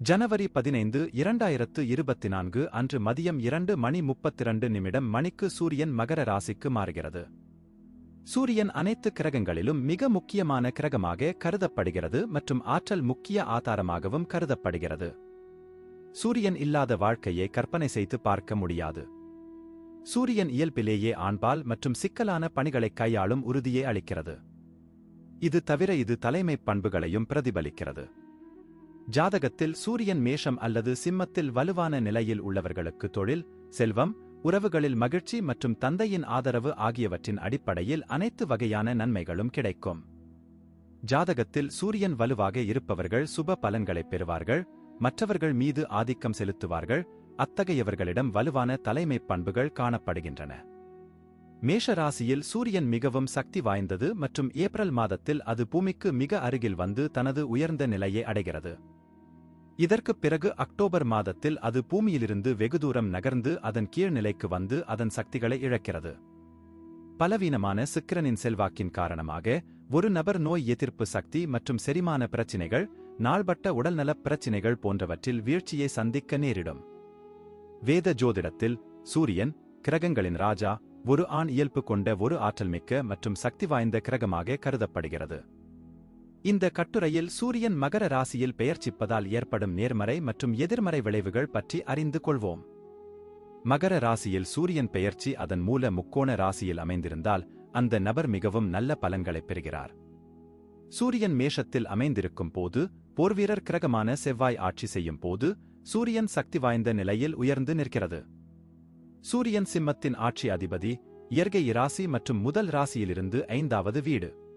ஜனவரி பதினைந்து இரண்டாயிரத்து இருபத்தி நான்கு அன்று மதியம் இரண்டு மணி முப்பத்திரண்டு நிமிடம் மணிக்கு சூரியன் மகர ராசிக்கு மாறுகிறது. சூரியன் அனைத்து கிரகங்களிலும் மிக முக்கியமான கிரகமாக கருதப்படுகிறது மற்றும் ஆற்றல் முக்கிய ஆதாரமாகவும் கருதப்படுகிறது. சூரியன் இல்லாத வாழ்க்கையை கற்பனை செய்து பார்க்க முடியாது. சூரியன் இயல்பிலேயே ஆண்பால் மற்றும் சிக்கலான பணிகளை கையாளும் உறுதியை அளிக்கிறது. இது தவிர இது தலைமைப் பண்புகளையும் பிரதிபலிக்கிறது. ஜாதகத்தில் சூரியன் மேஷம் அல்லது சிம்மத்தில் வலுவான நிலையில் உள்ளவர்களுக்கு தொழில் செல்வம் உறவுகளில் மகிழ்ச்சி மற்றும் தந்தையின் ஆதரவு ஆகியவற்றின் அடிப்படையில் அனைத்து வகையான நன்மைகளும் கிடைக்கும். ஜாதகத்தில் சூரியன் வலுவாக இருப்பவர்கள் சுப பலன்களைப் பெறுவார்கள் மற்றவர்கள் மீது ஆதிக்கம் செலுத்துவார்கள் அத்தகையவர்களிடம் வலுவான தலைமைப் பண்புகள் காணப்படுகின்றன. மேஷ ராசியில் சூரியன் மிகவும் சக்தி வாய்ந்தது மற்றும் ஏப்ரல் மாதத்தில் அது பூமிக்கு மிக அருகில் வந்து தனது உயர்ந்த நிலையை அடைகிறது. இதற்குப் பிறகு அக்டோபர் மாதத்தில் அது பூமியிலிருந்து வெகு தூரம் நகர்ந்து அதன் கீழ்நிலைக்கு வந்து அதன் சக்திகளை இழக்கிறது. பலவீனமான சிக்கிரனின் செல்வாக்கின் காரணமாக ஒரு நபர் நோய் எதிர்ப்பு சக்தி மற்றும் செரிமான பிரச்சினைகள் நாள்பட்ட உடல்நலப் பிரச்சினைகள் போன்றவற்றில் வீழ்ச்சியை சந்திக்க நேரிடும். வேத ஜோதிடத்தில் சூரியன் கிரகங்களின் ராஜா ஒரு ஆண் இயல்பு கொண்ட ஒரு ஆற்றல்மிக்க மற்றும் சக்தி வாய்ந்த கிரகமாக கருதப்படுகிறது. இந்த கட்டுரையில் சூரியன் மகர ராசியில் பெயர்ச்சிப்பதால் ஏற்படும் நேர்மறை மற்றும் எதிர்மறை விளைவுகள் பற்றி அறிந்து கொள்வோம். மகர ராசியில் சூரியன் பெயர்ச்சி அதன் மூல முக்கோண ராசியில் அமைந்திருந்தால் அந்த நபர் மிகவும் நல்ல பலன்களைப் பெறுகிறார். சூரியன் மேஷத்தில் அமைந்திருக்கும் போது போர்வீரர் கிரகமான செவ்வாய் ஆட்சி செய்யும் போது சூரியன் சக்தி வாய்ந்த நிலையில் உயர்ந்து நிற்கிறது. சூரியன் சிம்மத்தின் ஆட்சி அதிபதி இயற்கை இராசி மற்றும் முதல் ராசியிலிருந்து ஐந்தாவது வீடு.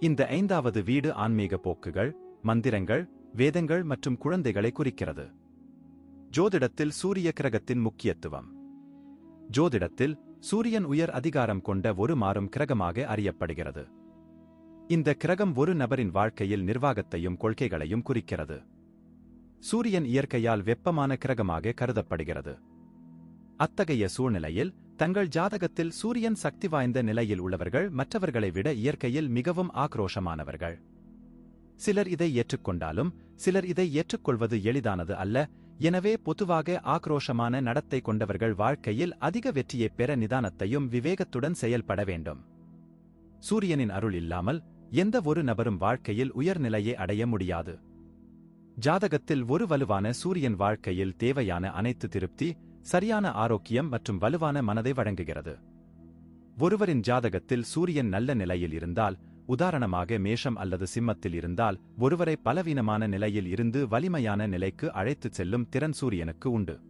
இந்த ஐந்தாவது வீடு ஆன்மீக போக்குகள் மந்திரங்கள் வேதங்கள் மற்றும் குழந்தைகளை குறிக்கிறது. ஜோதிடத்தில் சூரிய கிரகத்தின் முக்கியத்துவம். ஜோதிடத்தில் சூரியன் உயர் அதிகாரம் கொண்ட ஒரு மாறும் கிரகமாக அறியப்படுகிறது. இந்த கிரகம் ஒரு நபரின் வாழ்க்கையில் நிர்வாகத்தையும் கொள்கைகளையும் குறிக்கிறது. சூரியன் இயற்கையால் வெப்பமான கிரகமாக கருதப்படுகிறது. அத்தகைய சூழ்நிலையில் தங்கள் ஜாதகத்தில் சூரியன் சக்தி வாய்ந்த நிலையில் உள்ளவர்கள் மற்றவர்களை விட இயற்கையில் மிகவும் ஆக்ரோஷமானவர்கள். சிலர் இதை ஏற்றுக்கொண்டாலும் சிலர் இதை ஏற்றுக்கொள்வது எளிதானது அல்ல. எனவே பொதுவாக ஆக்ரோஷமான நடத்தை கொண்டவர்கள் வாழ்க்கையில் அதிக வெற்றியைப் பெற நிதானத்தையும் விவேகத்துடன் செயல்பட வேண்டும். சூரியனின் அருள் இல்லாமல் எந்த ஒரு நபரும் வாழ்க்கையில் உயர்நிலையை அடைய முடியாது. ஜாதகத்தில் ஒரு வலுவான சூரியன் வாழ்க்கையில் தேவையான அனைத்து திருப்தி சரியான ஆரோக்கியம் மற்றும் வலுவான மனதை வழங்குகிறது. ஒருவரின் ஜாதகத்தில் சூரியன் நல்ல நிலையில் இருந்தால் உதாரணமாக மேஷம் அல்லது சிம்மத்தில் இருந்தால் ஒருவரை பலவீனமான நிலையில் இருந்து வலிமையான நிலைக்கு அழைத்துச் செல்லும் திறன் சூரியனுக்கு உண்டு.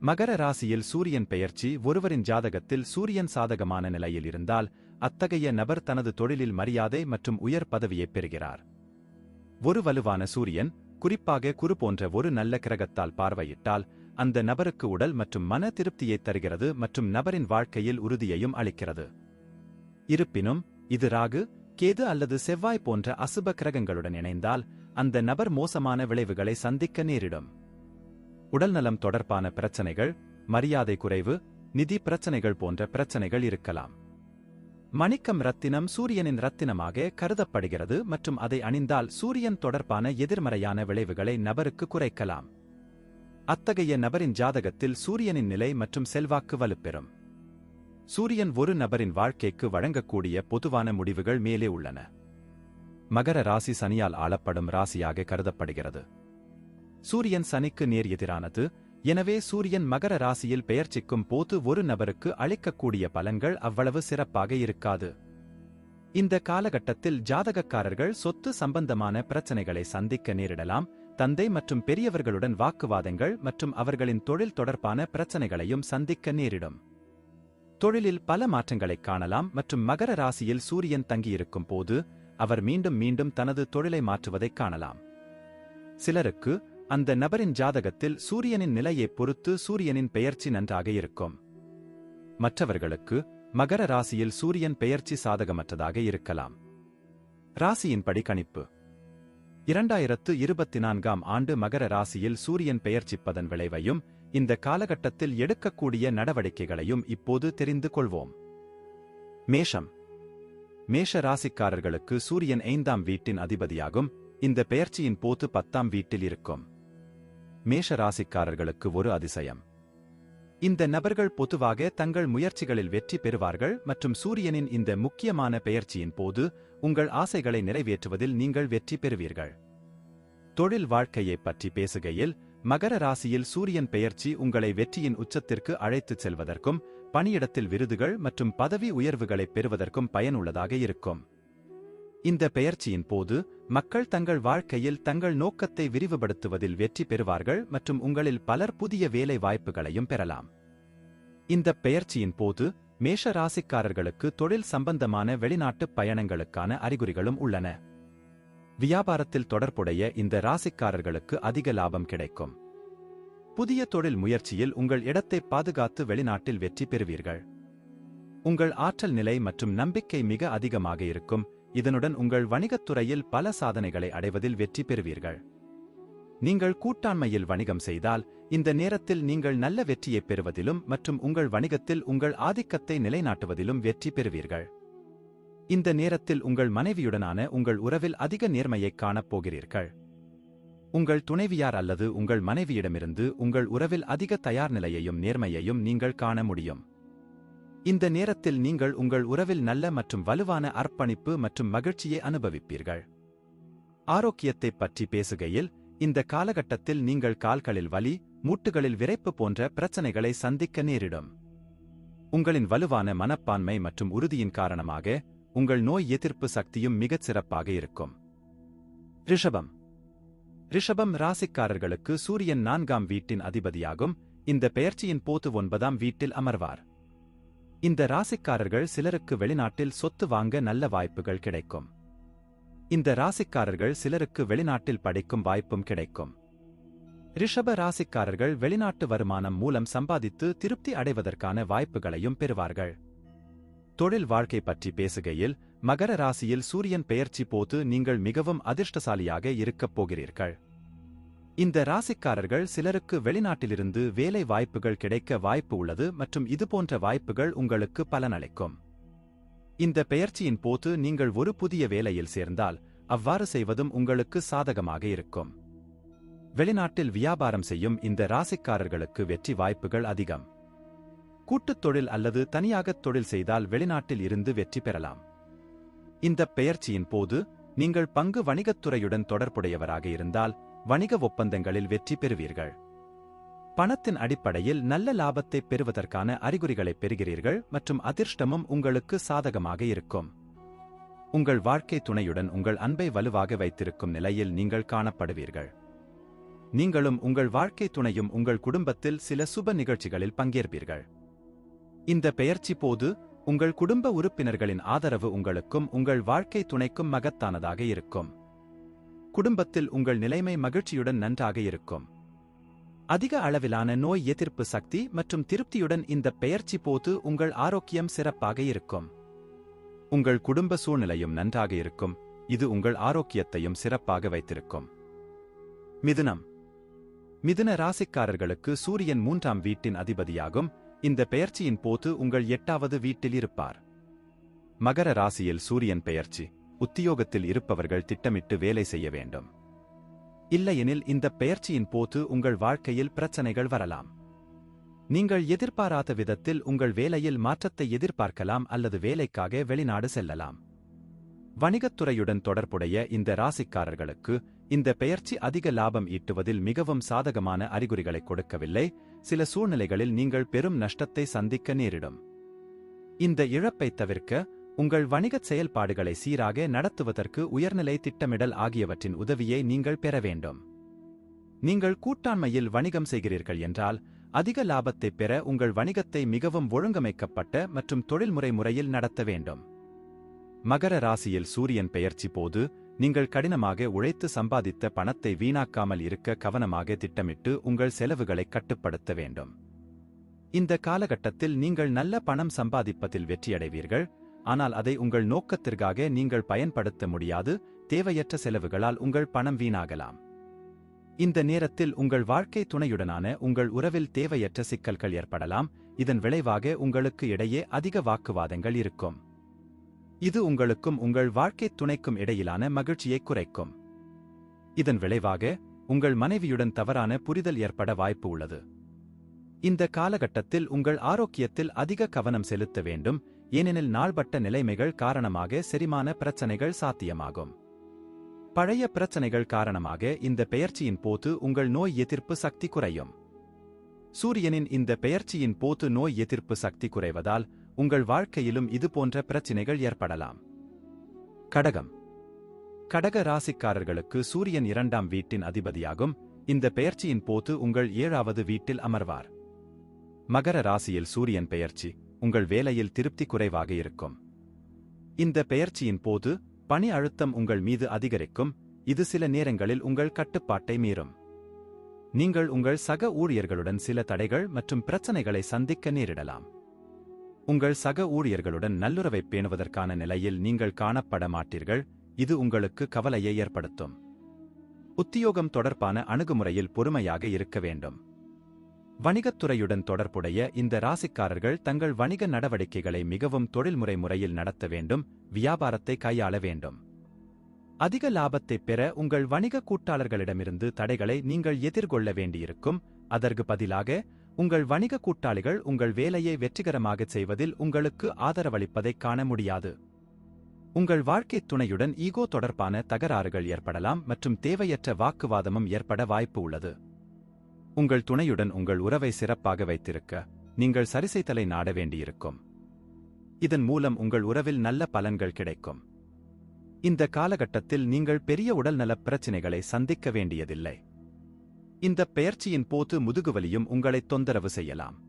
மகர ராசியில் சூரியன் பெயர்ச்சி ஒருவரின் ஜாதகத்தில் சூரியன் சாதகமான நிலையில் இருந்தால் அத்தகைய நபர் தனது தொழிலில் மரியாதை மற்றும் உயர் பதவியைப் பெறுகிறார். ஒரு வலுவான சூரியன் குறிப்பாக குரு போன்ற ஒரு நல்ல கிரகத்தால் பார்வையிட்டால் அந்த நபருக்கு உடல் மற்றும் மன திருப்தியை தருகிறது மற்றும் நபரின் வாழ்க்கையில் உறுதியையும் அளிக்கிறது. இருப்பினும் இது ராகு கேது அல்லது செவ்வாய் போன்ற அசுப கிரகங்களுடன் இணைந்தால் அந்த நபர் மோசமான விளைவுகளை சந்திக்க நேரிடும். உடல்நலம் தொடர்பான பிரச்சனைகள் மரியாதை குறைவு நிதி பிரச்சனைகள் போன்ற பிரச்சனைகள் இருக்கலாம். மணிக்கம் ரத்தினம் சூரியனின் ரத்தினமாக கருதப்படுகிறது மற்றும் அதை அணிந்தால் சூரியன் தொடர்பான எதிர்மறையான விளைவுகளை நபருக்கு குறைக்கலாம். அத்தகைய நபரின் ஜாதகத்தில் சூரியனின் நிலை மற்றும் செல்வாக்கு வலுப்பெறும். சூரியன் ஒரு நபரின் வாழ்க்கைக்கு வழங்கக்கூடிய பொதுவான முடிவுகள் மேலே உள்ளன. மகர ராசி சனியால் ஆளப்படும் ராசியாக கருதப்படுகிறது. சூரியன் சனிக்கு நேர் எதிரானது எனவே சூரியன் மகர ராசியில் பெயர்ச்சிக்கும் போது ஒரு நபருக்கு அளிக்கக்கூடிய பலன்கள் அவ்வளவு சிறப்பாக இருக்காது. இந்த காலகட்டத்தில் ஜாதகக்காரர்கள் சொத்து சம்பந்தமான பிரச்சனைகளை சந்திக்க நேரிடலாம் தந்தை மற்றும் பெரியவர்களுடன் வாக்குவாதங்கள் மற்றும் அவர்களின் தொழில் தொடர்பான பிரச்சனைகளையும் சந்திக்க நேரிடும். தொழிலில் பல மாற்றங்களைக் காணலாம் மற்றும் மகர ராசியில் சூரியன் தங்கியிருக்கும் போது அவர் மீண்டும் மீண்டும் தனது தொழிலை மாற்றுவதைக் காணலாம். சிலருக்கு அந்த நபரின் ஜாதகத்தில் சூரியனின் நிலையைப் பொறுத்து சூரியனின் பெயர்ச்சி நன்றாக இருக்கும். மற்றவர்களுக்கு மகர ராசியில் சூரியன் பெயர்ச்சி சாதகமற்றதாக இருக்கலாம். ராசியின்படி கணிப்பு. இரண்டாயிரத்து இருபத்தி நான்காம் ஆண்டு மகர ராசியில் சூரியன் பெயர்ச்சிப்பதன் விளைவையும் இந்த காலகட்டத்தில் எடுக்கக்கூடிய நடவடிக்கைகளையும் இப்போது தெரிந்து கொள்வோம். மேஷம். மேஷ ராசிக்காரர்களுக்கு சூரியன் ஐந்தாம் வீட்டின் அதிபதியாகும். இந்த பெயர்ச்சியின் போது பத்தாம் வீட்டில் இருக்கும். மேஷ ராசிக்காரர்களுக்கு ஒரு அதிசயம். இந்த நபர்கள் பொதுவாக தங்கள் முயற்சிகளில் வெற்றி பெறுவார்கள் மற்றும் சூரியனின் இந்த முக்கியமான பெயர்ச்சியின் போது உங்கள் ஆசைகளை நிறைவேற்றுவதில் நீங்கள் வெற்றி பெறுவீர்கள். தொழில் வாழ்க்கையைப் பற்றி பேசுகையில் மகர ராசியில் சூரியன் பெயர்ச்சி உங்களை வெற்றியின் உச்சத்திற்கு அழைத்துச் செல்வதற்கும் பணியிடத்தில் விருதுகள் மற்றும் பதவி உயர்வுகளைப் பெறுவதற்கும் பயனுள்ளதாக இருக்கும். இந்த பெயர்ச்சியின் போது மக்கள் தங்கள் வாழ்க்கையில் தங்கள் நோக்கத்தை விரிவுபடுத்துவதில் வெற்றி பெறுவார்கள் மற்றும் உங்களில் பலர் புதிய வேலை வாய்ப்புகளையும் பெறலாம். இந்த பெயர்ச்சியின் போது மேஷ ராசிக்காரர்களுக்கு தொழில் சம்பந்தமான வெளிநாட்டுப் பயணங்களுக்கான அறிகுறிகளும் உள்ளன. வியாபாரத்தில் தொடர்புடைய இந்த ராசிக்காரர்களுக்கு அதிக லாபம் கிடைக்கும். புதிய தொழில் முயற்சியில் உங்கள் இடத்தை பாதுகாத்து வெளிநாட்டில் வெற்றி பெறுவீர்கள். உங்கள் ஆற்றல் நிலை மற்றும் நம்பிக்கை மிக அதிகமாக இருக்கும். இதனுடன் உங்கள் வணிகத் துறையில் பல சாதனைகளை அடைவதில் வெற்றி பெறுவீர்கள். நீங்கள் கூட்டாண்மையில் வணிகம் செய்தால் இந்த நேரத்தில் நீங்கள் நல்ல வெற்றியைப் பெறுவதிலும் மற்றும் உங்கள் வணிகத்தில் உங்கள் ஆதிக்கத்தை நிலைநாட்டுவதிலும் வெற்றி பெறுவீர்கள். இந்த நேரத்தில் உங்கள் மனைவியுடனான உங்கள் உறவில் அதிக நேர்மையைக் காணப் போகிறீர்கள். உங்கள் துணைவியார் அல்லது உங்கள் மனைவியிடமிருந்து உங்கள் உறவில் அதிக தயார் நிலையையும் நேர்மையையும் நீங்கள் காண முடியும். இந்த நேரத்தில் நீங்கள் உங்கள் உறவில் நல்ல மற்றும் வலுவான அர்ப்பணிப்பு மற்றும் மகிழ்ச்சியை அனுபவிப்பீர்கள். ஆரோக்கியத்தைப் பற்றி பேசுகையில் இந்த காலகட்டத்தில் நீங்கள் கால்களில் வலி மூட்டுகளில் விரைப்பு போன்ற பிரச்சனைகளை சந்திக்க நேரிடும். உங்களின் வலுவான மனப்பான்மை மற்றும் உறுதியின் காரணமாக உங்கள் நோய் எதிர்ப்பு சக்தியும் மிகச் சிறப்பாக இருக்கும். ரிஷபம். ரிஷபம் ராசிக்காரர்களுக்கு சூரியன் நான்காம் வீட்டின் அதிபதியாகும். இந்த பெயர்ச்சியின் போது ஒன்பதாம் வீட்டில் அமர்வார். இந்த ராசிக்காரர்கள் சிலருக்கு வெளிநாட்டில் சொத்து வாங்க நல்ல வாய்ப்புகள் கிடைக்கும். இந்த ராசிக்காரர்கள் சிலருக்கு வெளிநாட்டில் படிக்கும் வாய்ப்பும் கிடைக்கும். ரிஷப ராசிக்காரர்கள் வெளிநாட்டு வருமானம் மூலம் சம்பாதித்து திருப்தி அடைவதற்கான வாய்ப்புகளையும் பெறுவார்கள். தொழில் வாழ்க்கை பற்றி பேசுகையில் மகர ராசியில் சூரியன் பெயர்ச்சி போது நீங்கள் மிகவும் அதிர்ஷ்டசாலியாக இருக்கப் போகிறீர்கள். இந்த ராசிக்காரர்கள் சிலருக்கு வெளிநாட்டிலிருந்து வேலை வாய்ப்புகள் கிடைக்க வாய்ப்பு உள்ளது மற்றும் இதுபோன்ற வாய்ப்புகள் உங்களுக்கு பலனளிக்கும். இந்த பெயர்ச்சியின் போது நீங்கள் ஒரு புதிய வேலையில் சேர்ந்தால் அவ்வாறு செய்வதும் உங்களுக்கு சாதகமாக இருக்கும். வெளிநாட்டில் வியாபாரம் செய்யும் இந்த ராசிக்காரர்களுக்கு வெற்றி வாய்ப்புகள் அதிகம். கூட்டுத் தொழில் அல்லது தனியாகத் தொழில் செய்தால் வெளிநாட்டில் இருந்து வெற்றி பெறலாம். இந்த பெயர்ச்சியின் போது நீங்கள் பங்கு வணிகத்துறையுடன் தொடர்புடையவராக இருந்தால் வணிக ஒப்பந்தங்களில் வெற்றி பெறுவீர்கள். பணத்தின் அடிப்படையில் நல்ல லாபத்தை பெறுவதற்கான அறிகுறிகளை பெறுகிறீர்கள் மற்றும் அதிர்ஷ்டமும் உங்களுக்கு சாதகமாக இருக்கும். உங்கள் வாழ்க்கை துணையுடன் உங்கள் அன்பை வலுவாக வைத்திருக்கும் நிலையில் நீங்கள் காணப்படுவீர்கள். நீங்களும் உங்கள் வாழ்க்கை துணையும் உங்கள் குடும்பத்தில் சில சுப நிகழ்ச்சிகளில் பங்கேற்பீர்கள். இந்த பெயர்ச்சி போது உங்கள் குடும்ப உறுப்பினர்களின் ஆதரவு உங்களுக்கும் உங்கள் வாழ்க்கை துணைக்கும் மகத்தானதாக இருக்கும். குடும்பத்தில் உங்கள் நிலைமை மகிழ்ச்சியுடன் நன்றாக இருக்கும். அதிக அளவிலான நோய் எதிர்ப்பு சக்தி மற்றும் திருப்தியுடன் இந்த பெயர்ச்சி போது உங்கள் ஆரோக்கியம் சிறப்பாக இருக்கும். உங்கள் குடும்ப சூழ்நிலையும் நன்றாக இருக்கும். இது உங்கள் ஆரோக்கியத்தையும் சிறப்பாக வைத்திருக்கும். மிதுனம். மிதுன ராசிக்காரர்களுக்கு சூரியன் மூன்றாம் வீட்டின் அதிபதியாகும். இந்த பெயர்ச்சியின் போது உங்கள் எட்டாவது வீட்டில் இருப்பார். மகர ராசியில் சூரியன் பெயர்ச்சி. உத்தியோகத்தில் இருப்பவர்கள் திட்டமிட்டு வேலை செய்ய வேண்டும். இல்லையெனில் இந்த பெயர்ச்சியின் போது உங்கள் வாழ்க்கையில் பிரச்சனைகள் வரலாம். நீங்கள் எதிர்பாராத விதத்தில் உங்கள் வேலையில் மாற்றத்தை எதிர்பார்க்கலாம் அல்லது வேலைக்காக வெளிநாடு செல்லலாம். வணிகத்துறையுடன் தொடர்புடைய இந்த ராசிக்காரர்களுக்கு இந்த பெயர்ச்சி அதிக லாபம் ஈட்டுவதில் மிகவும் சாதகமான அறிகுறிகளை கொடுக்கவில்லை. சில சூழ்நிலைகளில் நீங்கள் பெரும் நஷ்டத்தை சந்திக்க நேரிடும். இந்த இழப்பை தவிர்க்க உங்கள் வணிகச் செயல்பாடுகளை சீராக நடத்துவதற்கு உயர்நிலை திட்டமிடல் ஆகியவற்றின் உதவியை நீங்கள் பெற வேண்டும். நீங்கள் கூட்டாண்மையில் வணிகம் செய்கிறீர்கள் என்றால் அதிக லாபத்தைப் பெற உங்கள் வணிகத்தை மிகவும் ஒழுங்கமைக்கப்பட்ட மற்றும் தொழில்முறை முறையில் நடத்த வேண்டும். மகர ராசியில் சூரியன் பெயர்ச்சி போது நீங்கள் கடினமாக உழைத்து சம்பாதித்த பணத்தை வீணாக்காமல் இருக்க கவனமாக திட்டமிட்டு உங்கள் செலவுகளை கட்டுப்படுத்த வேண்டும். இந்த காலகட்டத்தில் நீங்கள் நல்ல பணம் சம்பாதிப்பதில் வெற்றியடைவீர்கள் ஆனால் அதை உங்கள் நோக்கத்திற்காக நீங்கள் பயன்படுத்த முடியாது தேவையற்ற செலவுகளால் உங்கள் பணம் வீணாகலாம். இந்த நேரத்தில் உங்கள் வாழ்க்கை துணையுடனான உங்கள் உறவில் தேவையற்ற சிக்கல்கள் ஏற்படலாம் இதன் விளைவாக உங்களுக்கு இடையே அதிக வாக்குவாதங்கள் இருக்கும். இது உங்களுக்கும் உங்கள் வாழ்க்கைத் துணைக்கும் இடையிலான மகிழ்ச்சியை குறைக்கும். இதன் விளைவாக உங்கள் மனைவியுடன் தவறான புரிதல் ஏற்பட வாய்ப்பு உள்ளது. இந்த காலகட்டத்தில் உங்கள் ஆரோக்கியத்தில் அதிக கவனம் செலுத்த வேண்டும் ஏனெனில் நாள்பட்ட நிலைமைகள் காரணமாக செரிமான பிரச்சனைகள் சாத்தியமாகும். பழைய பிரச்சனைகள் காரணமாக இந்த பெயர்ச்சியின் போது உங்கள் நோய் எதிர்ப்பு சக்தி குறையும். சூரியனின் இந்த பெயர்ச்சியின் போது நோய் எதிர்ப்பு சக்தி குறைவதால் உங்கள் வாழ்க்கையிலும் இதுபோன்ற பிரச்சினைகள் ஏற்படலாம். கடகம். கடக ராசிக்காரர்களுக்கு சூரியன் இரண்டாம் வீட்டின் அதிபதியாகும். இந்த பெயர்ச்சியின் போது உங்கள் ஏழாவது வீட்டில் அமர்வார். மகர ராசியில் சூரியன் பெயர்ச்சி. உங்கள் வேலையில் திருப்தி குறைவாக இருக்கும். இந்த பெயர்ச்சியின் போது பணி அழுத்தம் உங்கள் மீது அதிகரிக்கும். இது சில நேரங்களில் உங்கள் கட்டுப்பாட்டை மீறும். நீங்கள் உங்கள் சக ஊழியர்களுடன் சில தடைகள் மற்றும் பிரச்சனைகளை சந்திக்க நேரிடலாம். உங்கள் சக ஊழியர்களுடன் நல்லுறவை பேணுவதற்கான நிலையில் நீங்கள் காணப்பட மாட்டீர்கள். இது உங்களுக்கு கவலையை ஏற்படுத்தும். உத்தியோகம் தொடர்பான அணுகுமுறையில் பொறுமையாக இருக்க வேண்டும். வணிகத்துறையுடன் தொடர்புடைய இந்த ராசிக்காரர்கள் தங்கள் வணிக நடவடிக்கைகளை மிகவும் தொழில்முறை முறையில் நடத்த வேண்டும் வியாபாரத்தை கையாள வேண்டும். அதிக லாபத்தை பெற உங்கள் வணிக கூட்டாளர்களிடமிருந்து தடைகளை நீங்கள் எதிர்கொள்ள வேண்டியிருக்கும். அதற்கு பதிலாக உங்கள் வணிக கூட்டாளிகள் உங்கள் வேலையை வெற்றிகரமாகச் செய்வதில் உங்களுக்கு ஆதரவளிப்பதைக் காண முடியாது. உங்கள் வாழ்க்கைத் துணையுடன் ஈகோ தொடர்பான தகராறுகள் ஏற்படலாம் மற்றும் தேவையற்ற வாக்குவாதமும் ஏற்பட வாய்ப்பு உள்ளது. உங்கள் துணையுடன் உங்கள் உறவை சிறப்பாக வைத்திருக்க நீங்கள் சரிசெய்தலை நாட வேண்டியிருக்கும். இதன் மூலம் உங்கள் உறவில் நல்ல பலன்கள் கிடைக்கும். இந்த காலகட்டத்தில் நீங்கள் பெரிய உடல்நலப் பிரச்சினைகளை சந்திக்க வேண்டியதில்லை. இந்த பெயர்ச்சியின் போது முதுகுவலியும் உங்களை தொந்தரவு செய்யலாம்.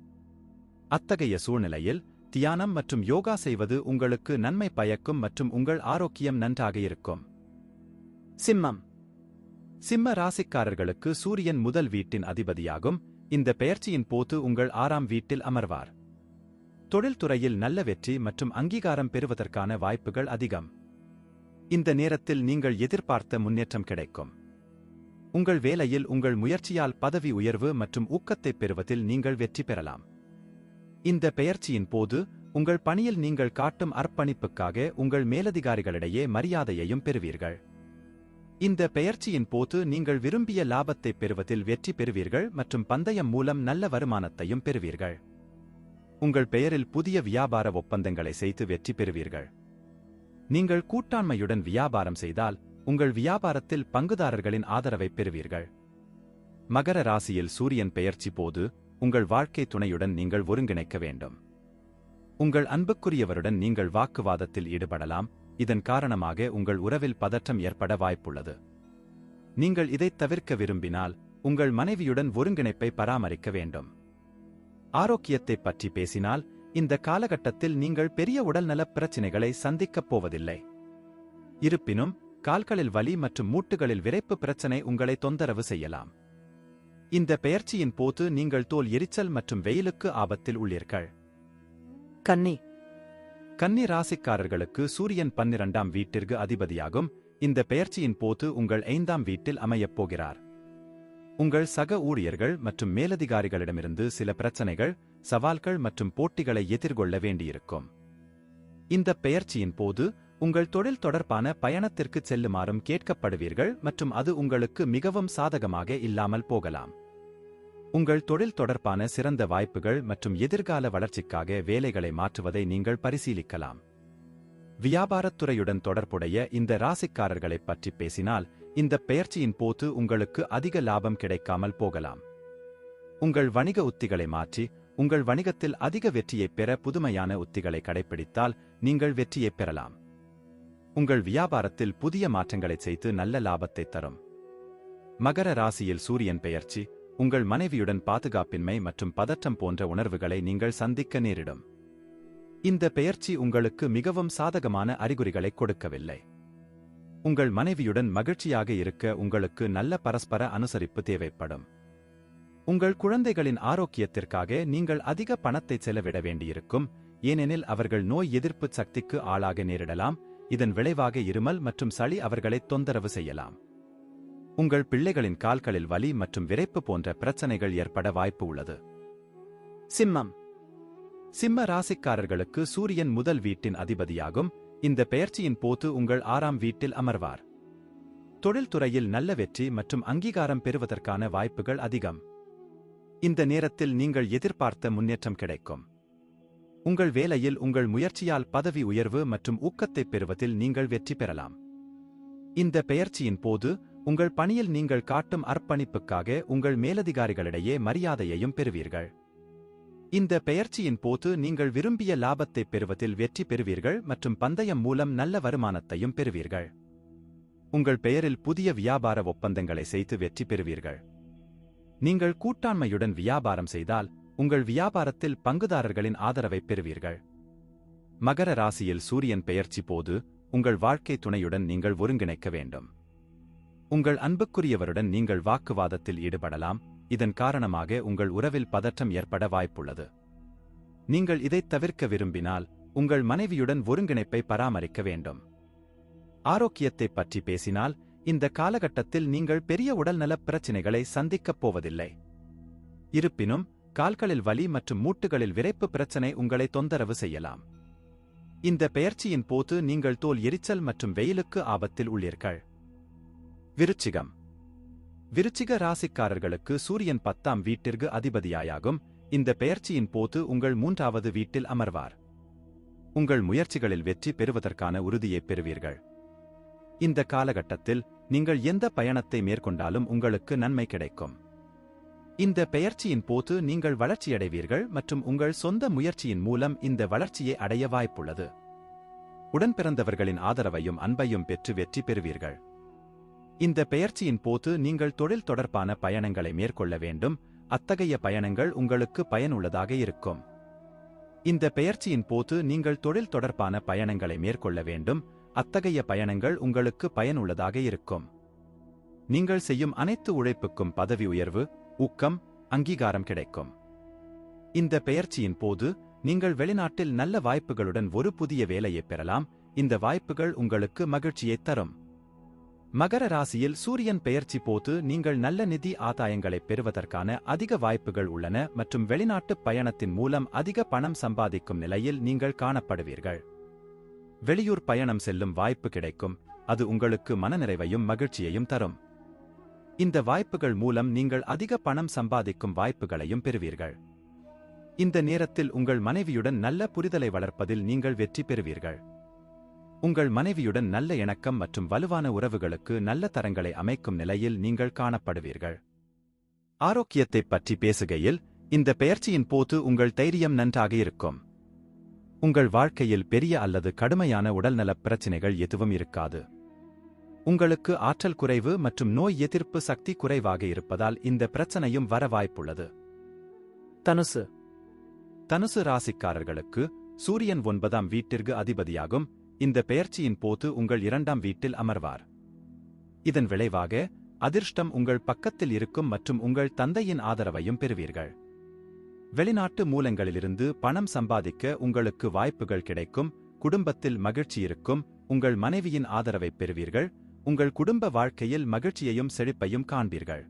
அத்தகைய சூழ்நிலையில் தியானம் மற்றும் யோகா செய்வது உங்களுக்கு நன்மை பயக்கும் மற்றும் உங்கள் ஆரோக்கியம் நன்றாக இருக்கும். சிம்மம். சிம்ம ராசிக்காரர்களுக்கு சூரியன் முதல் வீட்டின் அதிபதியாகும். இந்த பெயர்ச்சியின் போது உங்கள் ஆறாம் வீட்டில் அமர்வார். தொழில்துறையில் நல்ல வெற்றி மற்றும் அங்கீகாரம் பெறுவதற்கான வாய்ப்புகள் அதிகம். இந்த நேரத்தில் நீங்கள் எதிர்பார்த்த முன்னேற்றம் கிடைக்கும். உங்கள் வேலையில் உங்கள் முயற்சியால் பதவி உயர்வு மற்றும் ஊக்கத்தைப் பெறுவதில் நீங்கள் வெற்றி பெறலாம். இந்த பெயர்ச்சியின் போது உங்கள் பணியில் நீங்கள் காட்டும் அர்ப்பணிப்புக்காக உங்கள் மேலதிகாரிகளிடையே மரியாதையையும் பெறுவீர்கள். இந்த பெயர்ச்சியின் போது நீங்கள் விரும்பிய லாபத்தை பெறுவதில் வெற்றி பெறுவீர்கள் மற்றும் பந்தயம் மூலம் நல்ல வருமானத்தையும் பெறுவீர்கள். உங்கள் பெயரில் புதிய வியாபார ஒப்பந்தங்களை செய்து வெற்றி பெறுவீர்கள். நீங்கள் கூட்டாண்மையுடன் வியாபாரம் செய்தால் உங்கள் வியாபாரத்தில் பங்குதாரர்களின் ஆதரவை பெறுவீர்கள். மகர ராசியில் சூரியன் பெயர்ச்சி போது உங்கள் வாழ்க்கை துணையுடன் நீங்கள் ஒருங்கிணைக்க வேண்டும். உங்கள் அன்புக்குரியவருடன் நீங்கள் வாக்குவாதத்தில் ஈடுபடலாம் இதன் காரணமாக உங்கள் உறவில் பதற்றம் ஏற்பட வாய்ப்புள்ளது. நீங்கள் இதைத் தவிர்க்க விரும்பினால் உங்கள் மனைவியுடன் ஒருங்கிணைப்பை பராமரிக்க வேண்டும். ஆரோக்கியத்தைப் பற்றி பேசினால் இந்த காலகட்டத்தில் நீங்கள் பெரிய உடல்நலப் பிரச்சினைகளை சந்திக்கப் போவதில்லை. இருப்பினும் கால்களில் வலி மற்றும் மூட்டுகளில் விரைப்பு பிரச்சனை உங்களை தொந்தரவு செய்யலாம். இந்த பெயர்ச்சியின் போது நீங்கள் தோல் எரிச்சல் மற்றும் வெயிலுக்கு ஆபத்தில் உள்ளீர்கள். கன்னி கன்னி ராசிக்காரர்களுக்கு சூரியன் பன்னிரண்டாம் வீட்டிற்கு அதிபதியாகும். இந்த பெயர்ச்சியின் போது உங்கள் ஐந்தாம் வீட்டில் அமையப் போகிறார். உங்கள் சக ஊழியர்கள் மற்றும் மேலதிகாரிகளிடமிருந்து சில பிரச்சனைகள் சவால்கள் மற்றும் போட்டிகளை எதிர்கொள்ள வேண்டியிருக்கும். இந்த பெயர்ச்சியின் போது உங்கள் தொழில் தொடர்பான பயணத்திற்கு செல்லுமாறும் கேட்கப்படுவீர்கள் மற்றும் அது உங்களுக்கு மிகவும் சாதகமாக இல்லாமல் போகலாம். உங்கள் தொழில் தொடர்பான சிறந்த வாய்ப்புகள் மற்றும் எதிர்கால வளர்ச்சிக்காக வேலைகளை மாற்றுவதை நீங்கள் பரிசீலிக்கலாம். வியாபாரத்துறையுடன் தொடர்புடைய இந்த ராசிக்காரர்களைப் பற்றி பேசினால் இந்த பெயர்ச்சியின் போது உங்களுக்கு அதிக லாபம் கிடைக்காமல் போகலாம். உங்கள் வணிக உத்திகளை மாற்றி உங்கள் வணிகத்தில் அதிக வெற்றியைப் பெற புதுமையான உத்திகளை கடைப்பிடித்தால் நீங்கள் வெற்றியைப் பெறலாம். உங்கள் வியாபாரத்தில் புதிய மாற்றங்களைச் செய்து நல்ல லாபத்தை தரும். மகர ராசியில் சூரியன் பெயர்ச்சி உங்கள் மனைவியுடன் பாதுகாப்பின்மை மற்றும் பதற்றம் போன்ற உணர்வுகளை நீங்கள் சந்திக்க நேரிடும். இந்த பெயர்ச்சி உங்களுக்கு மிகவும் சாதகமான அறிகுறிகளை கொடுக்கவில்லை. உங்கள் மனைவியுடன் மகிழ்ச்சியாக இருக்க உங்களுக்கு நல்ல பரஸ்பர அனுசரிப்பு தேவைப்படும். உங்கள் குழந்தைகளின் ஆரோக்கியத்திற்காக நீங்கள் அதிக பணத்தை செலவிட வேண்டியிருக்கும் ஏனெனில் அவர்கள் நோய் எதிர்ப்பு சக்திக்கு ஆளாக நேரிடலாம் இதன் விளைவாக இருமல் மற்றும் சளி அவர்களை தொந்தரவு செய்யலாம். உங்கள் பிள்ளைகளின் கால்களில் வலி மற்றும் விரைப்பு போன்ற பிரச்சனைகள் ஏற்பட வாய்ப்பு உள்ளது. சிம்மம். சிம்ம ராசிக்காரர்களுக்கு சூரியன் முதல் வீட்டின் அதிபதியாகும். இந்த பெயர்ச்சியின் போது உங்கள் ஆறாம் வீட்டில் அமர்வார். தொழில்துறையில் நல்ல வெற்றி மற்றும் அங்கீகாரம் பெறுவதற்கான வாய்ப்புகள் அதிகம். இந்த நேரத்தில் நீங்கள் எதிர்பார்த்த முன்னேற்றம் கிடைக்கும். உங்கள் வேலையில் உங்கள் முயற்சியால் பதவி உயர்வு மற்றும் ஊக்கத்தைப் பெறுவதில் நீங்கள் வெற்றி பெறலாம். இந்த பெயர்ச்சியின் போது உங்கள் பணியில் நீங்கள் காட்டும் அர்ப்பணிப்புக்காக உங்கள் மேலதிகாரிகளிடையே மரியாதையையும் பெறுவீர்கள். இந்த பெயர்ச்சியின் போது நீங்கள் விரும்பிய லாபத்தைப் பெறுவதில் வெற்றி பெறுவீர்கள் மற்றும் பந்தயம் மூலம் நல்ல வருமானத்தையும் பெறுவீர்கள். உங்கள் பெயரில் புதிய வியாபார ஒப்பந்தங்களை செய்து வெற்றி பெறுவீர்கள். நீங்கள் கூட்டாண்மையுடன் வியாபாரம் செய்தால் உங்கள் வியாபாரத்தில் பங்குதாரர்களின் ஆதரவைப் பெறுவீர்கள். மகர ராசியில் சூரியன் பெயர்ச்சி போது உங்கள் வாழ்க்கை துணையுடன் நீங்கள் ஒருங்கிணைக்க வேண்டும். உங்கள் அன்புக்குரியவருடன் நீங்கள் வாக்குவாதத்தில் ஈடுபடலாம். இதன் காரணமாக உங்கள் உறவில் பதற்றம் ஏற்பட வாய்ப்புள்ளது. நீங்கள் இதைத் தவிர்க்க விரும்பினால் உங்கள் மனைவியுடன் ஒருங்கிணைப்பை பராமரிக்க வேண்டும். ஆரோக்கியத்தைப் பற்றி பேசினால் இந்த காலகட்டத்தில் நீங்கள் பெரிய உடல்நலப் பிரச்சினைகளை சந்திக்கப் போவதில்லை. இருப்பினும் கால்களில் வலி மற்றும் மூட்டுகளில் விரைப்பு பிரச்சனை உங்களை தொந்தரவு செய்யலாம். இந்த பெயர்ச்சியின் போது நீங்கள் தோல் எரிச்சல் மற்றும் வெயிலுக்கு ஆபத்தில் உள்ளீர்கள். விருச்சிகம். விருச்சிக ராசிக்காரர்களுக்கு சூரியன் பத்தாம் வீட்டிற்கு அதிபதியாயாகும். இந்த பெயர்ச்சியின் போது உங்கள் மூன்றாவது வீட்டில் அமர்வார். உங்கள் முயற்சிகளில் வெற்றி பெறுவதற்கான உறுதியைப் பெறுவீர்கள். இந்த காலகட்டத்தில் நீங்கள் எந்த பயணத்தை மேற்கொண்டாலும் உங்களுக்கு நன்மை கிடைக்கும். இந்த பெயர்ச்சியின் போது நீங்கள் வளர்ச்சியடைவீர்கள் மற்றும் உங்கள் சொந்த முயற்சியின் மூலம் இந்த வளர்ச்சியை அடைய வாய்ப்புள்ளது. உடன்பிறந்தவர்களின் ஆதரவையும் அன்பையும் பெற்று வெற்றி பெறுவீர்கள். இந்த பெயர்ச்சியின் போது நீங்கள் தொழில் தொடர்பான பயணங்களை மேற்கொள்ள வேண்டும். அத்தகைய பயணங்கள் உங்களுக்கு பயனுள்ளதாக இருக்கும். இந்த பெயர்ச்சியின் போது நீங்கள் தொழில் தொடர்பான பயணங்களை மேற்கொள்ள வேண்டும். அத்தகைய பயணங்கள் உங்களுக்கு பயனுள்ளதாக இருக்கும். நீங்கள் செய்யும் அனைத்து உழைப்புக்கும் பதவி உயர்வு ஊக்கம் அங்கீகாரம் கிடைக்கும். இந்த பெயர்ச்சியின் போது நீங்கள் வெளிநாட்டில் நல்ல வாய்ப்புகளுடன் ஒரு புதிய வேலையை பெறலாம். இந்த வாய்ப்புகள் உங்களுக்கு மகிழ்ச்சியைத் தரும். மகர ராசியில் சூரியன் பெயர்ச்சி போது நீங்கள் நல்ல நிதி ஆதாயங்களைப் பெறுவதற்கான அதிக வாய்ப்புகள் உள்ளன மற்றும் வெளிநாட்டு பயணத்தின் மூலம் அதிக பணம் சம்பாதிக்கும் நிலையில் நீங்கள் காணப்படுவீர்கள். வெளியூர் பயணம் செல்லும் வாய்ப்பு கிடைக்கும். அது உங்களுக்கு மனநிறைவையும் மகிழ்ச்சியையும் தரும். இந்த வாய்ப்புகள் மூலம் நீங்கள் அதிக பணம் சம்பாதிக்கும் வாய்ப்புகளையும் பெறுவீர்கள். இந்த நேரத்தில் உங்கள் மனைவியுடன் நல்ல புரிதலை வளர்ப்பதில் நீங்கள் வெற்றி பெறுவீர்கள். உங்கள் மனைவியுடன் நல்ல இணக்கம் மற்றும் வலுவான உறவுகளுக்கு நல்ல தரங்களை அமைக்கும் நிலையில் நீங்கள் காணப்படுவீர்கள். ஆரோக்கியத்தைப் பற்றி பேசுகையில் இந்த பெயர்ச்சியின் போது உங்கள் தைரியம் நன்றாக இருக்கும். உங்கள் வாழ்க்கையில் பெரிய அல்லது கடுமையான உடல்நலப் பிரச்சினைகள் எதுவும் இருக்காது. உங்களுக்கு ஆற்றல் குறைவு மற்றும் நோய் எதிர்ப்பு சக்தி குறைவாக இருப்பதால் இந்த பிரச்சனையும் வர வாய்ப்புள்ளது. தனுசு. தனுசு ராசிக்காரர்களுக்கு சூரியன் ஒன்பதாம் வீட்டிற்கு அதிபதியாகும். இந்த பெயர்ச்சியின் போது உங்கள் இரண்டாம் வீட்டில் அமர்வார். இதன் விளைவாக அதிர்ஷ்டம் உங்கள் பக்கத்தில் இருக்கும் மற்றும் உங்கள் தந்தையின் ஆதரவையும் பெறுவீர்கள். வெளிநாட்டு மூலங்களிலிருந்து பணம் சம்பாதிக்க உங்களுக்கு வாய்ப்புகள் கிடைக்கும் குடும்பத்தில் மகிழ்ச்சி இருக்கும் உங்கள் மனைவியின் ஆதரவைப் பெறுவீர்கள் உங்கள் குடும்ப வாழ்க்கையில் மகிழ்ச்சியையும் செழிப்பையும் காண்பீர்கள்.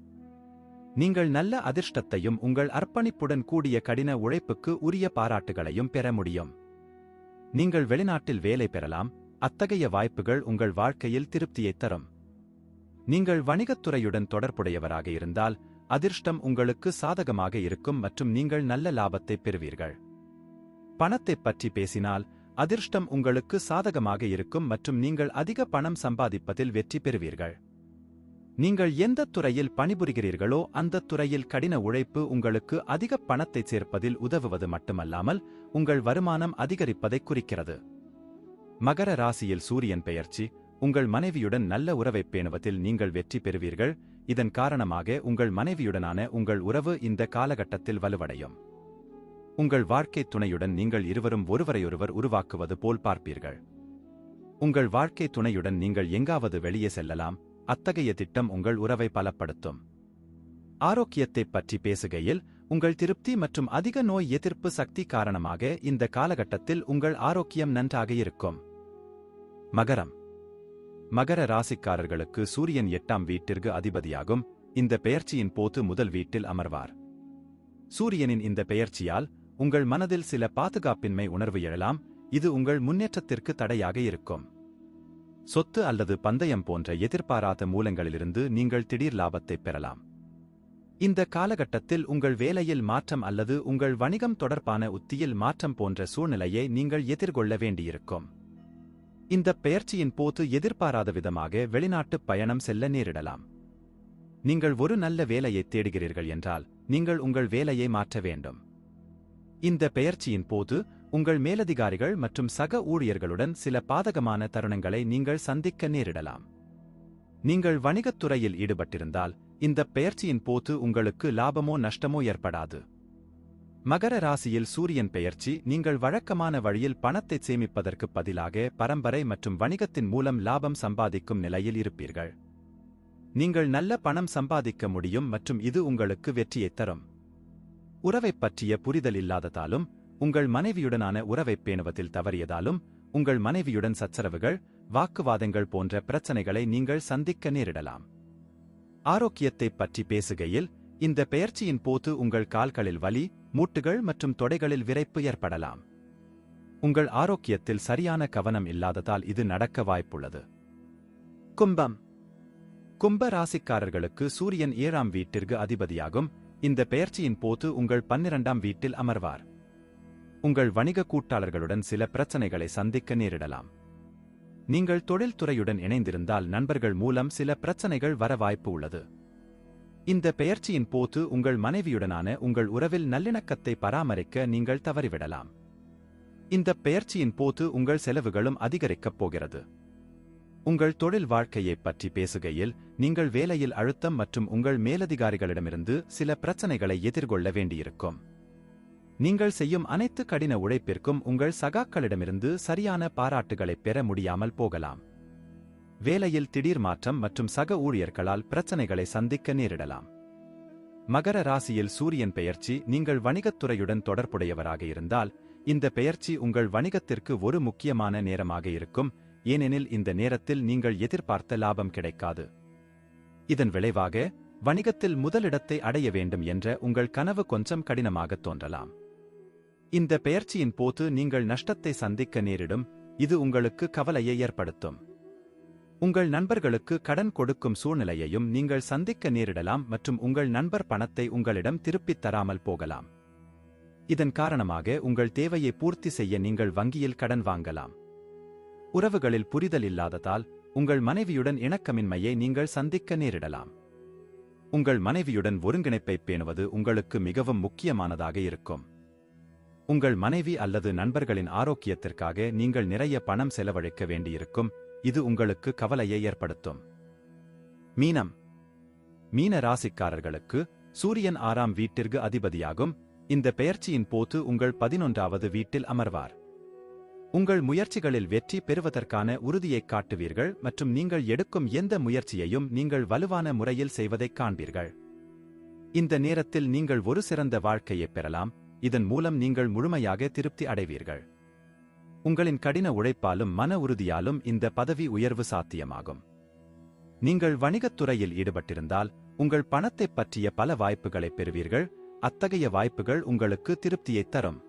நீங்கள் நல்ல அதிர்ஷ்டத்தையும் உங்கள் அர்ப்பணிப்புடன் கூடிய கடின உழைப்புக்கு உரிய பாராட்டுகளையும் பெற முடியும். நீங்கள் வெளிநாட்டில் வேலை பெறலாம் அத்தகைய வாய்ப்புகள் உங்கள் வாழ்க்கையில் திருப்தியைத் தரும். நீங்கள் வணிகத்துறையுடன் தொடர்புடையவராக இருந்தால் அதிர்ஷ்டம் உங்களுக்கு சாதகமாக இருக்கும் மற்றும் நீங்கள் நல்ல லாபத்தைப் பெறுவீர்கள். பணத்தைப் பற்றி பேசினால் அதிர்ஷ்டம் உங்களுக்கு சாதகமாக இருக்கும் மற்றும் நீங்கள் அதிக பணம் சம்பாதிப்பதில் வெற்றி பெறுவீர்கள். நீங்கள் எந்த துறையில் பணிபுரிகிறீர்களோ அந்த துறையில் கடின உழைப்பு உங்களுக்கு அதிக பணத்தை சேர்ப்பதில் உதவுவது மட்டுமல்லாமல் உங்கள் வருமானம் அதிகரிப்பதைக் குறிக்கிறது. மகர ராசியில் சூரியன் பெயர்ச்சி உங்கள் மனைவியுடன் நல்ல உறவைப் பேணுவதில் நீங்கள் வெற்றி பெறுவீர்கள். இதன் காரணமாக உங்கள் மனைவியுடனான உங்கள் உறவு இந்த காலகட்டத்தில் வலுவடையும். உங்கள் வாழ்க்கைத் துணையுடன் நீங்கள் இருவரும் ஒருவரையொருவர் உருவாக்குவது போல் பார்ப்பீர்கள். உங்கள் வாழ்க்கை துணையுடன் நீங்கள் எங்காவது வெளியே செல்லலாம். அத்தகைய திட்டம் உங்கள் உறவை பலப்படுத்தும். ஆரோக்கியத்தைப் பற்றி பேசுகையில் உங்கள் திருப்தி மற்றும் அதிக நோய் எதிர்ப்பு சக்தி காரணமாக இந்த காலகட்டத்தில் உங்கள் ஆரோக்கியம் நன்றாக இருக்கும். மகரம். மகர ராசிக்காரர்களுக்கு சூரியன் எட்டாம் வீட்டிற்கு அதிபதியாகும். இந்த பெயர்ச்சியின் போது முதல் வீட்டில் அமர்வார். சூரியனின் இந்த பெயர்ச்சியால் உங்கள் மனதில் சில பாதுகாப்பின்மை உணர்வு எழலாம். இது உங்கள் முன்னேற்றத்திற்கு தடையாக இருக்கும். சொத்து அல்லது பந்தயம் போன்ற எதிர்பாராத மூலங்களிலிருந்து நீங்கள் திடீர் லாபத்தைப் பெறலாம். இந்த காலகட்டத்தில் உங்கள் வேலையில் மாற்றம் அல்லது உங்கள் வணிகம் தொடர்பான உத்தியில் மாற்றம் போன்ற சூழ்நிலையை நீங்கள் எதிர்கொள்ள வேண்டியிருக்கும். இந்த பெயர்ச்சியின் போது எதிர்பாராத விதமாக வெளிநாட்டுப் பயணம் செல்ல நேரிடலாம். நீங்கள் ஒரு நல்ல வேலையை தேடுகிறீர்கள் என்றால் நீங்கள் உங்கள் வேலையை மாற்ற வேண்டும். இந்த பெயர்ச்சியின் போது உங்கள் மேலதிகாரிகள் மற்றும் சக ஊழியர்களுடன் சில பாதகமான தருணங்களை நீங்கள் சந்திக்க நேரிடலாம். நீங்கள் வணிகத் துறையில் ஈடுபட்டிருந்தால் இந்த பெயர்ச்சியின் போது உங்களுக்கு லாபமோ நஷ்டமோ ஏற்படாது. மகர ராசியில் சூரியன் பெயர்ச்சி நீங்கள் வழக்கமான வழியில் பணத்தை சேமிப்பதற்கு பதிலாக பரம்பரை மற்றும் வணிகத்தின் மூலம் லாபம் சம்பாதிக்கும் நிலையில் இருப்பீர்கள். நீங்கள் நல்ல பணம் சம்பாதிக்க முடியும் மற்றும் இது உங்களுக்கு வெற்றியைத் தரும். உறவைப் பற்றிய புரிதல் இல்லாததாலும் உங்கள் மனைவியுடனான உறவைப் பேணுவதில் தவறியதாலும் உங்கள் மனைவியுடன் சச்சரவுகள் வாக்குவாதங்கள் போன்ற பிரச்சனைகளை நீங்கள் சந்திக்க நேரிடலாம். ஆரோக்கியத்தைப் பற்றி பேசுகையில் இந்த பெயர்ச்சியின் போது உங்கள் கால்களில் வலி மூட்டுகள் மற்றும் தொடைகளில் விரைப்பு ஏற்படலாம். உங்கள் ஆரோக்கியத்தில் சரியான கவனம் இல்லாததால் இது நடக்க வாய்ப்புள்ளது. கும்பம். கும்ப ராசிக்காரர்களுக்கு சூரியன் ஏழாம் வீட்டிற்கு அதிபதியாகும். இந்த பெயர்ச்சியின் போது உங்கள் பன்னிரண்டாம் வீட்டில் அமர்வார். உங்கள் வணிக கூட்டாளர்களுடன் சில பிரச்சனைகளை சந்திக்க நேரிடலாம். நீங்கள் தொழில்துறையுடன் இணைந்திருந்தால் நண்பர்கள் மூலம் சில பிரச்சனைகள் வர வாய்ப்பு உள்ளது. இந்த பெயர்ச்சியின் போது உங்கள் மனைவியுடனான உங்கள் உறவில் நல்லிணக்கத்தை பராமரிக்க நீங்கள் தவறிவிடலாம். இந்த பெயர்ச்சியின் போது உங்கள் செலவுகளும் அதிகரிக்கப் போகிறது. உங்கள் தொழில் வாழ்க்கையைப் பற்றி பேசுகையில் நீங்கள் வேலையில் அழுத்தம் மற்றும் உங்கள் மேலதிகாரிகளிடமிருந்து சில பிரச்சனைகளை எதிர்கொள்ள வேண்டியிருக்கும். நீங்கள் செய்யும் அனைத்து கடின உழைப்பிற்கும் உங்கள் சகாக்களிடமிருந்து சரியான பாராட்டுகளைப் பெற முடியாமல் போகலாம். வேலையில் திடீர் மாற்றம் மற்றும் சக ஊழியர்களால் பிரச்சனைகளை சந்திக்க நேரிடலாம். மகர ராசியில் சூரியன் பெயர்ச்சி நீங்கள் வணிகத்துறையுடன் தொடர்புடையவராக இருந்தால் இந்த பெயர்ச்சி உங்கள் வணிகத்திற்கு ஒரு முக்கியமான நேரமாக இருக்கும் ஏனெனில் இந்த நேரத்தில் நீங்கள் எதிர்பார்த்த லாபம் கிடைக்காது. இதன் விளைவாக வணிகத்தில் முதலிடத்தை அடைய வேண்டும் என்ற உங்கள் கனவு கொஞ்சம் கடினமாகத் தோன்றலாம். இந்த பெயர்ச்சியின் போது நீங்கள் நஷ்டத்தை சந்திக்க நேரிடும். இது உங்களுக்கு கவலையை ஏற்படுத்தும். உங்கள் நண்பர்களுக்கு கடன் கொடுக்கும் சூழ்நிலையையும் நீங்கள் சந்திக்க நேரிடலாம் மற்றும் உங்கள் நண்பர் பணத்தை உங்களிடம் திருப்பித் தராமல் போகலாம். இதன் காரணமாக உங்கள் தேவையை பூர்த்தி செய்ய நீங்கள் வங்கியில் கடன் வாங்கலாம். உறவுகளில் புரிதல் இல்லாததால் உங்கள் மனைவியுடன் இணக்கமின்மையை நீங்கள் சந்திக்க நேரிடலாம். உங்கள் மனைவியுடன் ஒருங்கிணைப்பைப் பேணுவது உங்களுக்கு மிகவும் முக்கியமானதாக இருக்கும். உங்கள் மனைவி அல்லது நண்பர்களின் ஆரோக்கியத்திற்காக நீங்கள் நிறைய பணம் செலவழிக்க வேண்டியிருக்கும். இது உங்களுக்கு கவலையை ஏற்படுத்தும். மீனம். மீன ராசிக்காரர்களுக்கு சூரியன் ஆறாம் வீட்டிற்கு அதிபதியாகும். இந்த பெயர்ச்சியின் போது உங்கள் பதினொன்றாவது வீட்டில் அமர்வார். உங்கள் முயற்சிகளில் வெற்றி பெறுவதற்கான உறுதியைக் காட்டுவீர்கள் மற்றும் நீங்கள் எடுக்கும் எந்த முயற்சியையும் நீங்கள் வலுவான முறையில் செய்வதைக் காண்பீர்கள். இந்த நேரத்தில் நீங்கள் ஒரு சிறந்த வாழ்க்கையைப் பெறலாம். இதன் மூலம் நீங்கள் முழுமையாக திருப்தி அடைவீர்கள். உங்களின் கடின உழைப்பாலும் மன உறுதியாலும் இந்த பதவி உயர்வு சாத்தியமாகும். நீங்கள் வணிகத் துறையில் ஈடுபட்டிருந்தால் உங்கள் பணத்தைப் பற்றிய பல வாய்ப்புகளைப் பெறுவீர்கள் அத்தகைய வாய்ப்புகள் உங்களுக்கு திருப்தியைத் தரும்.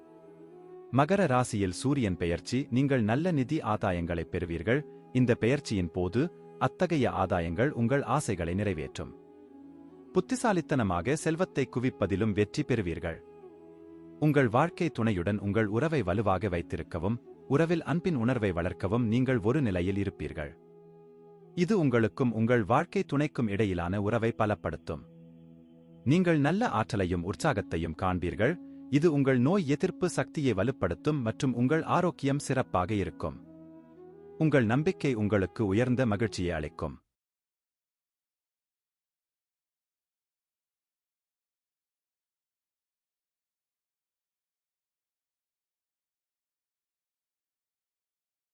மகர ராசியில் சூரியன் பெயர்ச்சி நீங்கள் நல்ல நிதி ஆதாயங்களைப் பெறுவீர்கள் இந்த பெயர்ச்சியின் போது அத்தகைய ஆதாயங்கள் உங்கள் ஆசைகளை நிறைவேற்றும். புத்திசாலித்தனமாக செல்வத்தை குவிப்பதிலும் வெற்றி பெறுவீர்கள். உங்கள் வாழ்க்கை துணையுடன் உங்கள் உறவை வலுவாக வைத்திருக்கவும் உறவில் அன்பின் உணர்வை வளர்க்கவும் நீங்கள் ஒரு நிலையில் இருப்பீர்கள். இது உங்களுக்கும் உங்கள் வாழ்க்கை துணைக்கும் இடையிலான உறவை பலப்படுத்தும். நீங்கள் நல்ல ஆற்றலையும் உற்சாகத்தையும் காண்பீர்கள் இது உங்கள் நோய் எதிர்ப்பு சக்தியை வலுப்படுத்தும் மற்றும் உங்கள் ஆரோக்கியம் சிறப்பாக இருக்கும். உங்கள் நம்பிக்கை உங்களுக்கு உயர்ந்த மகிழ்ச்சியை அளிக்கும்.